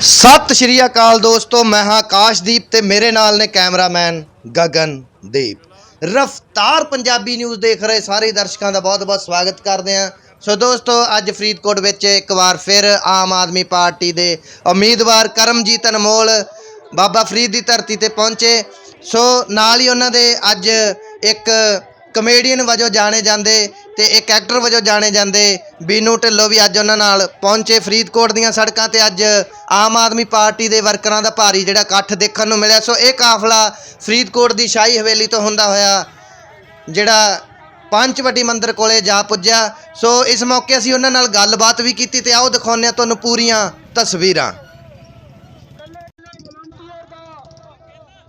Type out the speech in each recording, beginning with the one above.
ਸਤਿ ਸ਼੍ਰੀ ਅਕਾਲ ਦੋਸਤੋ, ਮੈਂ ਹਾਂ ਆਕਾਸ਼ਦੀਪ ਤੇ ਮੇਰੇ ਨਾਲ ਨੇ ਕੈਮਰਾਮੈਨ ਗਗਨਦੀਪ ਰਫਤਾਰ ਪੰਜਾਬੀ ਨਿਊਜ਼ ਦੇਖ ਰਹੇ ਸਾਰੇ ਦਰਸ਼ਕਾਂ ਦਾ ਬਹੁਤ-ਬਹੁਤ ਸਵਾਗਤ ਕਰਦੇ ਹਾਂ। ਸੋ ਦੋਸਤੋ, ਅੱਜ ਫਰੀਦਕੋਟ ਵਿੱਚ ਇੱਕ ਵਾਰ ਫਿਰ ਆਮ ਆਦਮੀ ਪਾਰਟੀ ਦੇ ਉਮੀਦਵਾਰ ਕਰਮਜੀਤ ਅਨਮੋਲ ਬਾਬਾ ਫਰੀਦ ਦੀ ਧਰਤੀ ਤੇ ਪਹੁੰਚੇ। ਸੋ ਨਾਲ ਹੀ ਉਹਨਾਂ ਦੇ ਅੱਜ ਇੱਕ ਕਮੇਡੀਅਨ ਵਜੋਂ ਜਾਣੇ ਜਾਂਦੇ ਤੇ ਇੱਕ ਐਕਟਰ ਵਜੋਂ ਜਾਣੇ ਜਾਂਦੇ ਬੀਨੂ ਢਿੱਲੋਂ ਵੀ ਅੱਜ ਉਹਨਾਂ ਨਾਲ ਪਹੁੰਚੇ ਫਰੀਦਕੋਟ ਦੀਆਂ ਸੜਕਾਂ ਤੇ ਅੱਜ ਆਮ ਆਦਮੀ ਪਾਰਟੀ ਦੇ ਵਰਕਰਾਂ ਦਾ ਭਾਰੀ ਜਿਹੜਾ ਇਕੱਠ ਦੇਖਣ ਨੂੰ ਮਿਲਿਆ। ਸੋ ਇਹ ਕਾਫਲਾ ਫਰੀਦਕੋਟ ਦੀ ਸ਼ਾਹੀ ਹਵੇਲੀ ਤੋਂ ਹੁੰਦਾ ਹੋਇਆ ਜਿਹੜਾ ਪੰਚਵਟੀ ਮੰਦਿਰ ਕੋਲੇ ਜਾ ਪੁੱਜਿਆ। ਸੋ ਇਸ ਮੌਕੇ ਅਸੀਂ ਉਹਨਾਂ ਨਾਲ ਗੱਲਬਾਤ ਵੀ ਕੀਤੀ ਤੇ ਆਓ ਦਿਖਾਉਂਦੇ ਹਾਂ ਤੁਹਾਨੂੰ ਪੂਰੀਆਂ ਤਸਵੀਰਾਂ।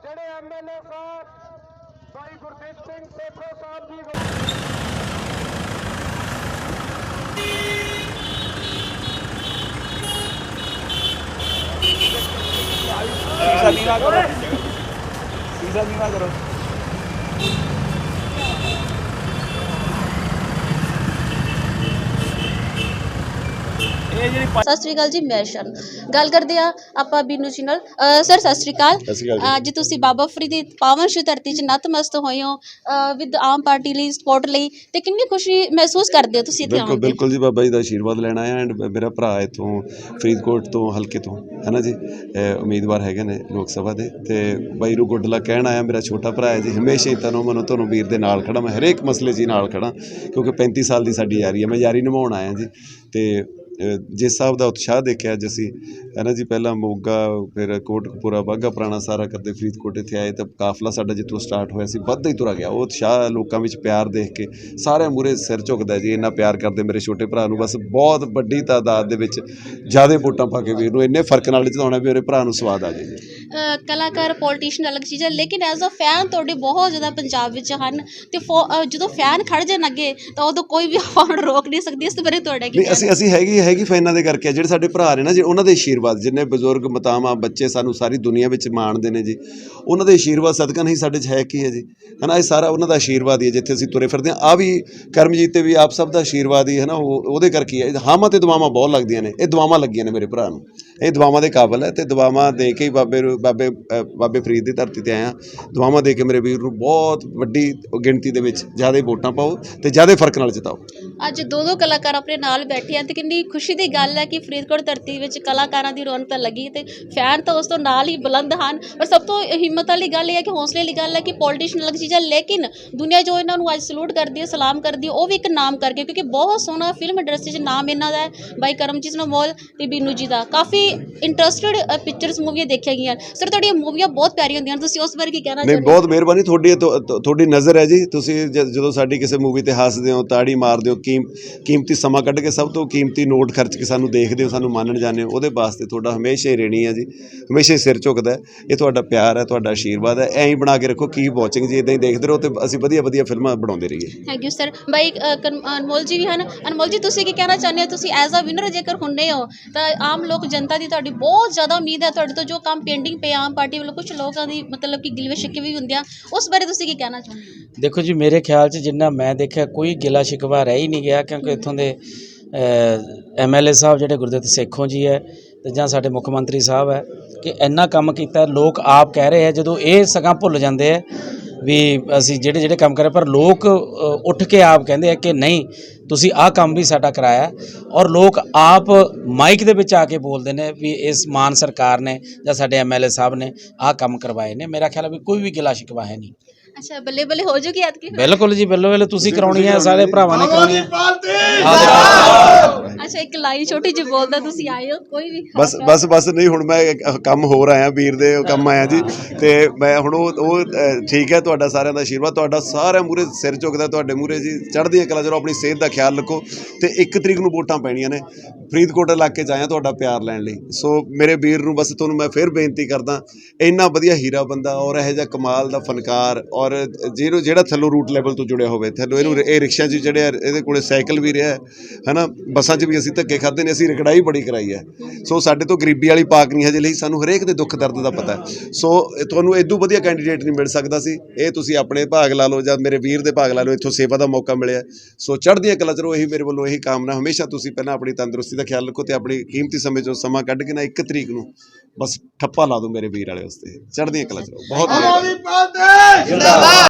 ਜਿਹੜੇ ਐਮਐਲਏ ਸਾਹਿਬ, ਭਾਈ ਗੁਰਦੀਪ ਸਿੰਘ ਸੇਖੋ ਸਾਹਿਬ ਜੀ ਸੀਸਾ ਨੀਵਾ ਕਰੋ ਸੀਸਾ ਨੀਵਾ ਕਰੋ ਜਿਹੜੀ ਸਤਿ ਸ਼੍ਰੀ ਅਕਾਲ ਜੀ ਮੈਂ ਸ਼ਨ ਗੱਲ ਕਰਦੇ ਆ ਆਪਾਂ ਬੀਨੂ ਜੀ ਨਾਲ। ਸਰ ਸਤਿ ਸ਼੍ਰੀ ਅਕਾਲ। ਅੱਜ ਤੁਸੀਂ ਬਾਬਾ ਫਰੀਦ ਦੀ ਪਾਵਨ ਸ਼੍ਰੀ ਧਰਤੀ 'ਚ ਨਤਮਸਤ ਹੋਏ ਹੋ ਵਿਦ ਆਮ ਪਾਰਟੀ ਲਈ ਸਪੋਰਟ ਲਈ ਤੇ ਕਿੰਨੀ ਖੁਸ਼ੀ ਮਹਿਸੂਸ ਕਰਦੇ ਹੋ ਤੁਸੀਂ ਇੱਥੇ ਬਿਲਕੁਲ ਆਉਣ ਤੇ ਬਿਲਕੁਲ ਜੀ ਬਾਬਾ ਜੀ ਦਾ ਆਸ਼ੀਰਵਾਦ ਲੈਣਾ ਹੈ ਐਂਡ ਮੇਰਾ ਭਰਾ ਇੱਥੋਂ ਫਰੀਦਕੋਟ ਤੋਂ ਹਲਕੇ ਤੋਂ ਹੈ ਨਾ ਜੀ ਉਮੀਦਵਾਰ ਹੈਗੇ ਨੇ ਲੋਕ ਸਭਾ ਦੇ। ਤੇ ਬਾਈ ਰੂ ਗੁੱਡਲਾ ਕਹਿਣ ਆਇਆ ਮੇਰਾ ਛੋਟਾ ਭਰਾ ਹੈ ਜੀ ਹਮੇਸ਼ਾ ਹੀ ਤਨੋਂ ਮਨੋਂ ਤੁਹਾਨੂੰ ਵੀਰ ਦੇ ਨਾਲ ਖੜਾ ਮੈਂ ਹਰੇਕ ਮਸਲੇ 'ਚ ਹੀ ਨਾਲ ਖੜਾ ਕਿਉਂਕਿ 35 ਸਾਲ ਦੀ ਸਾਡੀ ਯਾਰੀ ਹੈ ਮੈਂ ਯਾਰੀ ਨਿਭਾਉਣ ਆਇਆ ਜੀ। ਤੇ ਜਿਸ ਹਿਸਾਬ ਦਾ ਉਤਸ਼ਾਹ ਦੇਖਿਆ ਅੱਜ ਅਸੀਂ ਹੈ ਨਾ ਜੀ ਪਹਿਲਾਂ ਮੋਗਾ ਫਿਰ ਕੋਟਕਪੂਰਾ ਬਾਗਾ ਪੁਰਾਣਾ ਸਾਰਾ ਕਰਦੇ ਫਰੀਦਕੋਟ ਇੱਥੇ ਆਏ ਤਾਂ ਕਾਫਲਾ ਸਾਡਾ ਜਿੱਥੋਂ ਸਟਾਰਟ ਹੋਇਆ ਸੀ ਵੱਧਦਾ ਹੀ ਤੁਰਾ ਗਿਆ। ਉਹ ਉਤਸ਼ਾਹ ਲੋਕਾਂ ਵਿੱਚ ਪਿਆਰ ਦੇਖ ਕੇ ਸਾਰਿਆਂ ਮੂਰੇ ਸਿਰ ਝੁਕਦਾ ਜੀ ਇੰਨਾ ਪਿਆਰ ਕਰਦੇ ਮੇਰੇ ਛੋਟੇ ਭਰਾ ਨੂੰ ਬਸ ਬਹੁਤ ਵੱਡੀ ਤਾਦਾਦ ਦੇ ਵਿੱਚ ਜਿਆਦੇ ਵੋਟਾਂ ਪਾ ਕੇ ਵੀਰ ਨੂੰ ਇੰਨੇ ਫ਼ਰਕ ਨਾਲ ਜਿਤਾਉਣਾ ਵੀ ਮੇਰੇ ਭਰਾ ਨੂੰ ਸਵਾਦ ਆ ਜੇ। ਜੀ ਅਹ ਕਲਾਕਾਰ ਪੋਲੀਟੀਸ਼ੀਅਨ ਅਲੱਗ ਚੀਜ਼ ਹੈ ਲੇਕਿਨ ਐਜ਼ ਅ ਫੈਨ ਤੁਹਾਡੇ ਬਹੁਤ ਜ਼ਿਆਦਾ ਪੰਜਾਬ ਵਿੱਚ ਹਨ ਤੇ ਫੋ- ਜਦੋਂ ਫੈਨ ਖੜ ਜਾਣ ਅੱਗੇ ਤਾਂ ਉਦੋਂ ਕੋਈ ਵੀ ਆਪਾਂ ਨੂੰ ਰੋਕ ਨਹੀਂ ਸਕਦੀ ਇਸ ਬਾਰੇ ਤੁਹਾਡਾ ਕੀ ਨਹੀਂ ਕਹਿਣਾ? ਅਸੀਂ ਅਸੀਂ ਹੈਗੀ ਹੈਗੀ ਫੈਨਾਂ ਦੇ ਕਰਕੇ ਆ। ਜਿਹੜੇ ਸਾਡੇ ਭਰਾ ਨੇ ਨਾ ਜੀ, ਉਹਨਾਂ ਦੇ ਆਸ਼ੀਰਵਾਦ ਜਿੰਨੇ ਬਜ਼ੁਰਗ, ਮਤਾਵਾਂ, ਬੱਚੇ ਸਾਨੂੰ ਸਾਰੀ ਦੁਨੀਆ ਵਿੱਚ ਮਾਣਦੇ ਨੇ ਜੀ, ਉਹਨਾਂ ਦੇ ਆਸ਼ੀਰਵਾਦ ਸਦਕਾ ਨਹੀਂ ਸਾਡੇ 'ਚ ਹੈ ਕੀ ਹੈ ਜੀ? ਹਨਾ, ਇਹ ਸਾਰਾ ਉਹਨਾਂ ਦਾ ਆਸ਼ੀਰਵਾਦ ਹੀ ਹੈ, ਜਿੱਥੇ ਅਸੀਂ ਤੁਰੇ ਫਿਰਦੇ ਹਾਂ। ਆ ਵੀ ਕਰਮਜੀਤ ਤੇ ਵੀ ਆਪ ਸਭ ਦਾ ਆਸ਼ੀਰਵਾਦ ਹੀ ਹੈ ਨਾ, ਉਹ, ਉਹਦੇ ਕਰਕੇ ਹੈ ਹਾਮਾਂ ਤੇ ਦੁਆਵਾਂ ਬਹੁਤ ਲੱਗਦੀਆਂ ਨੇ, ਇਹ ਦੁਆਵਾਂ ਲੱਗੀਆਂ ਨੇ ਮੇਰੇ ਭਰਾ ਨੂੰ। ਇਹ ਦੁਆਵਾਂ ਦੇ ਕਾਬਲ ਹੈ ਤੇ ਦੁਆਵਾਂ ਦੇ ਕੇ ਹੀ ਬਾਬੇ ਬਾਬੇ ਬਾਬੇ ਫਰੀਦ ਦੀ ਧਰਤੀ ਤੇ ਆਇਆ ਦੁਆਵਾਂ ਦੇ ਕੇ ਮੇਰੇ ਵੀਰ ਨੂੰ ਬਹੁਤ ਵੱਡੀ ਗਿਣਤੀ ਦੇ ਵਿੱਚ ਜ਼ਿਆਦਾ ਵੋਟਾਂ ਪਾਓ ਤੇ ਜ਼ਿਆਦਾ ਫ਼ਰਕ ਨਾਲ ਜਿਤਾਓ। ਅੱਜ ਦੋ ਦੋ ਕਲਾਕਾਰ ਆਪਣੇ ਨਾਲ ਬੈਠੇ ਆ ਤੇ ਕਿੰਨੀ ਖੁਸ਼ੀ ਦੀ ਗੱਲ ਹੈ ਕਿ ਫਰੀਦਕੋਟ ਧਰਤੀ ਵਿੱਚ ਕਲਾਕਾਰਾਂ ਦੀ ਰੌਣਕ ਤਾਂ ਲੱਗੀ ਤੇ ਫੈਨ ਤਾਂ ਉਸ ਤੋਂ ਨਾਲ ਹੀ ਬੁਲੰਦ ਹਨ। ਪਰ ਸਭ ਤੋਂ ਹਿੰਮਤ ਵਾਲੀ ਗੱਲ ਇਹ ਹੈ ਕਿ ਹੌਸਲੇ ਵਾਲੀ ਗੱਲ ਹੈ ਕਿ ਪੋਲੀਟੀਸ਼ੀਅਨ ਅਲੱਗ ਚੀਜ਼ ਲੇਕਿਨ ਦੁਨੀਆ ਜੋ ਇਹਨਾਂ ਨੂੰ ਅੱਜ ਸਲੂਟ ਕਰਦੀ ਹੈ ਸਲਾਮ ਕਰਦੀ ਹੈ ਉਹ ਵੀ ਇੱਕ ਨਾਮ ਕਰਕੇ ਕਿਉਂਕਿ ਬਹੁਤ ਸੋਹਣਾ ਫਿਲਮ ਇੰਡਸਟਰੀ 'ਚ ਨਾਮ ਇਹਨਾਂ ਦਾ ਹੈ ਬਾਈ ਕਰਮਜੀਤ ਨਮੋਲ ਤੇ ਬੀਨੂ ਜੀ ਦਾ। ਕਾਫੀ ਇੰਟਰਸਟਿਡ ਪਿਕਚਰਸ ਮੂਵੀਆਂ ਦੇਖੀਆਂ ਗਈਆਂ। ਸਰ ਤੁਹਾਡੀਆਂ ਮੂਵੀਆਂ ਬਹੁਤ ਪਿਆਰੀਆਂ ਹੁੰਦੀਆਂ ਤੁਸੀਂ ਉਸ ਬਾਰੇ ਕੀ ਕਹਿਣਾ ਨਹੀਂ ਚਾਹੁੰਦੇ ਹੋ? ਬਹੁਤ ਮਿਹਰਬਾਨੀ ਤੁਹਾਡੀ ਤੁਹਾਡੀ ਨਜ਼ਰ ਹੈ ਜੀ। ਤੁਸੀਂ ਜਦੋਂ ਸਾਡੀ ਕਿਸੇ ਮੂਵੀ ਤੇ ਹੱਸਦੇ ਹੋ ਤਾੜੀ ਮਾਰਦੇ ਹੋ ਕੀਮ ਕੀਮਤੀ ਸਮਾਂ ਕੱਢ ਕੇ ਸਭ ਤੋਂ ਕੀਮਤੀ ਨੋਟ ਖਰਚ ਕੇ ਸਾਨੂੰ ਦੇਖਦੇ ਹੋ ਸਾਨੂੰ ਮੰਨਣ ਜਾਂਦੇ ਹੋ ਉਹਦੇ ਵਾਸਤੇ ਤੁਹਾਡਾ ਹਮੇਸ਼ਾ ਹੀ ਰੇਣੀ ਹੈ ਜੀ ਹਮੇਸ਼ਾ ਹੀ ਸਿਰ ਝੁਕਦਾ ਹੈ। ਇਹ ਤੁਹਾਡਾ ਪਿਆਰ ਹੈ ਤੁਹਾਡਾ ਆਸ਼ੀਰਵਾਦ ਹੈ ਐਂ ਹੀ ਬਣਾ ਕੇ ਰੱਖੋ ਕੀ ਵਾਚਿੰਗ ਜੀ ਇਦਾਂ ਹੀ ਦੇਖਦੇ ਰਹੋ ਤੇ ਅਸੀਂ ਵਧੀਆ ਵਧੀਆ ਫਿਲਮਾਂ ਬਣਾਉਂਦੇ ਰਹੀਏ। ਥੈਂਕ ਯੂ ਸਰ ਬਾਈ ਅਨਮੋਲ ਜੀ ਵੀ ਹਨ। ਅਨਮੋਲ ਜੀ ਤੁਸੀਂ ਕੀ ਕਹਿਣਾ ਚਾਹੁੰਦੇ ਹੋ? ਤੁਸੀਂ ਐਜ਼ ਅ ਵਿਨਰ ਜੇਕਰ ਹੁੰਦੇ ਹੋ ਤਾਂ ਆਮ ਲੋਕ ਜਨਤਾ ਦੀ ਤੁਹਾਡੀ ਬਹੁਤ ਜ਼ਿਆਦਾ ਉਮੀਦ ਹੈ ਤੁਹਾਡੇ ਤੋਂ ਜੋ ਕੰਮ ਪੈਂਡਿੰਗ ਪਿਆ ਆਮ ਪਾਰਟੀ ਵੱਲੋਂ ਕੁਝ ਲੋਕਾਂ ਦੀ ਮਤਲਬ ਕਿ ਗਿਲਵੇ ਸ਼ਿਕਵੇ ਵੀ ਹੁੰਦੇ ਆ ਉਸ ਬਾਰੇ ਤੁਸੀਂ ਕੀ ਕਹਿਣਾ ਚਾਹੁੰਦੇ ਹੋ? ਦੇਖੋ ਜੀ ਮੇਰੇ ਖਿਆਲ 'ਚ ਜਿੰਨਾ ਮੈਂ ਦੇਖਿਆ ਕੋਈ ਗਿਲਾ ਸ਼ਿਕਵਾ ਰਹਿ ਹੀ ਨਹੀਂ ਗਿਆ ਕਿਉਂਕਿ ਇੱਥੋਂ ਦੇ ਐਮਐਲਏ ਸਾਹਿਬ ਜਿਹੜੇ ਗੁਰਦਿੱਤ ਸੇਖੋਂ ਜੀ ਹੈ ਤੇ ਜਾਂ ਸਾਡੇ ਮੁੱਖ ਮੰਤਰੀ ਸਾਹਿਬ ਹੈ ਕਿ ਇੰਨਾ ਕੰਮ ਕੀਤਾ, ਲੋਕ ਆਪ ਕਹਿ ਰਹੇ ਆ ਜਦੋਂ ਇਹ ਸਗਾਂ ਭੁੱਲ ਜਾਂਦੇ ਆ ਵੀ ਅਸੀਂ ਜਿਹੜੇ ਜਿਹੜੇ ਕੰਮ ਕਰੇ, ਪਰ ਲੋਕ ਉੱਠ ਕੇ ਆਪ ਕਹਿੰਦੇ ਆ ਕਿ ਨਹੀਂ, ਤੁਸੀਂ ਆਹ ਕੰਮ ਵੀ ਸਾਡਾ ਕਰਾਇਆ ਔਰ ਲੋਕ ਆਪ ਮਾਈਕ ਦੇ ਵਿੱਚ ਆ ਕੇ ਬੋਲਦੇ ਨੇ ਵੀ ਇਸ ਮਾਨ ਸਰਕਾਰ ਨੇ ਜਾਂ ਸਾਡੇ ਐਮਐਲਏ ਸਾਹਿਬ ਨੇ ਆਹ ਕੰਮ ਕਰਵਾਏ ਨੇ। ਮੇਰਾ ਖਿਆਲ ਹੈ ਵੀ ਕੋਈ ਵੀ ਗਿਲਾ ਸ਼ਿਕਵਾ ਹੈ ਨਹੀਂ। ਅੱਛਾ ਬੱਲੇ ਬੱਲੇ ਹੋ ਜੂਗੀ ਐਤਕੀ ਬਿਲਕੁਲ ਜੀ ਬਿੱਲੋ ਬਿੱਲ ਤੁਸੀਂ ਕਰਾਉਣੀ ਹੈ ਸਾਰੇ ਭਰਾਵਾਂ ਨੇ ਕਰਾਉਣੀ ਹੈ। ਅੱਛਾ ਇੱਕ ਲਾਈਨ ਛੋਟੀ ਜਿਹੀ ਬੋਲਦਾ ਤੁਸੀਂ ਆਏ ਹੋ ਕੋਈ ਵੀ ਬਸ ਬਸ ਬਸ ਨਹੀਂ ਹੁਣ ਮੈਂ ਇੱਕ ਕੰਮ ਹੋਰ ਆਇਆ ਵੀਰ ਦੇ ਕੰਮ ਆਇਆ ਜੀ। ਤੇ ਮੈਂ ਹੁਣ ਉਹ ਉਹ ਅ, ਠੀਕ ਹੈ ਤੁਹਾਡਾ ਸਾਰਿਆਂ ਦਾ ਆਸ਼ੀਰਵਾਦ ਤੁਹਾਡਾ ਸਾਰਿਆਂ ਮੂਰੇ ਸਿਰ ਝੁਕਦਾ ਤੁਹਾਡੇ ਮੂਰੇ ਜੀ ਚੜ੍ਹਦੀਆਂ ਕਲਾ ਜਦੋਂ ਆਪਣੀ ਸਿਹਤ ਦਾ ਖਿਆਲ ਰੱਖੋ ਤੇ 1 ਤਰੀਕ ਨੂੰ ਵੋਟਾਂ ਪੈਣੀਆਂ ਨੇ। ਫਰੀਦਕੋਟ ਇਲਾਕੇ 'ਚ ਆਇਆ ਤੁਹਾਡਾ ਪਿਆਰ ਲੈਣ ਲਈ। ਸੋ ਮੇਰੇ ਵੀਰ ਨੂੰ ਬਸ ਤੁਹਾਨੂੰ ਮੈਂ ਫਿਰ ਬੇਨਤੀ ਕਰਦਾ ਇੰਨਾ ਵਧੀਆ ਹੀਰਾ ਬੰਦਾ ਔਰ ਇਹੋ ਜਿਹਾ ਕਮਾਲ ਦਾ ਫਨਕਾਰ ਔਰ ਜਿਹਨੂੰ ਜਿਹੜਾ ਥੱਲੋਂ ਰੂਟ ਲੈਵਲ ਤੋਂ ਜੁੜਿਆ ਹੋਵੇ ਥੱਲੋਂ ਇਹਨੂੰ ਇਹ ਰਿਕਸ਼ਾ 'ਚ ਜਿਹੜੇ ਇਹਦੇ ਕੋਲੇ ਸਾਈਕਲ ਵੀ ਰਿਹਾ ਹੈ ਹਨਾ ਬੱਸਾਂ 'ਚ ਵੀ ਵੀ ਅਸੀਂ ਧੱਕੇ ਖਾਦੇ ਨੇ, ਅਸੀਂ ਰਗੜਾਈ ਬੜੀ ਕਰਾਈ ਹੈ। ਸੋ ਸਾਡੇ ਤੋਂ ਗਰੀਬੀ ਵਾਲੀ ਪਾਕ ਨਹੀਂ ਹਜੇ ਲਈ ਸਾਨੂੰ ਹਰੇਕ ਦੇ ਦੁੱਖ ਦਰਦ ਦਾ ਪਤਾ ਹੈ। ਸੋ ਤੁਹਾਨੂੰ ਇਦੋਂ ਵਧੀਆ ਕੈਂਡੀਡੇਟ ਨਹੀਂ ਮਿਲ ਸਕਦਾ ਸੀ। ਇਹ ਤੁਸੀਂ ਆਪਣੇ ਭਾਗ ਲਾ ਲਓ ਜਾਂ ਮੇਰੇ ਵੀਰ ਦੇ ਭਾਗ ਲਾ ਲਓ, ਇੱਥੋਂ ਸੇਵਾ ਦਾ ਮੌਕਾ ਮਿਲਿਆ ਸੋ ਚੜ੍ਹਦੀਆਂ ਕਲਾ ਚਲੋ ਇਹੀ ਮੇਰੇ ਵੱਲੋਂ ਇਹੀ ਕਾਮਨਾ। ਹਮੇਸ਼ਾ ਤੁਸੀਂ ਪਹਿਲਾਂ ਆਪਣੀ ਤੰਦਰੁਸਤੀ ਦਾ ਖਿਆਲ ਰੱਖੋ ਤੇ ਆਪਣੀ ਕੀਮਤੀ ਸਮੇਂ ਚੋਂ ਸਮਾਂ ਕੱਢ ਕੇ ਨਾ 1 ਤਰੀਕ ਨੂੰ ਬਸ ਠੱਪਾ ਲਾ ਦਿਓ ਮੇਰੇ ਵੀਰ ਵਾਲੇ ਵਾਸਤੇ। ਚੜ੍ਹਦੀਆਂ ਕਲਾ ਚਲੋ ਬਹੁਤ ਬਹੁਤ ਜਿੰਦਾਬਾਦ।